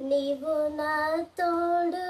నీవు నా తోడు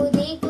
the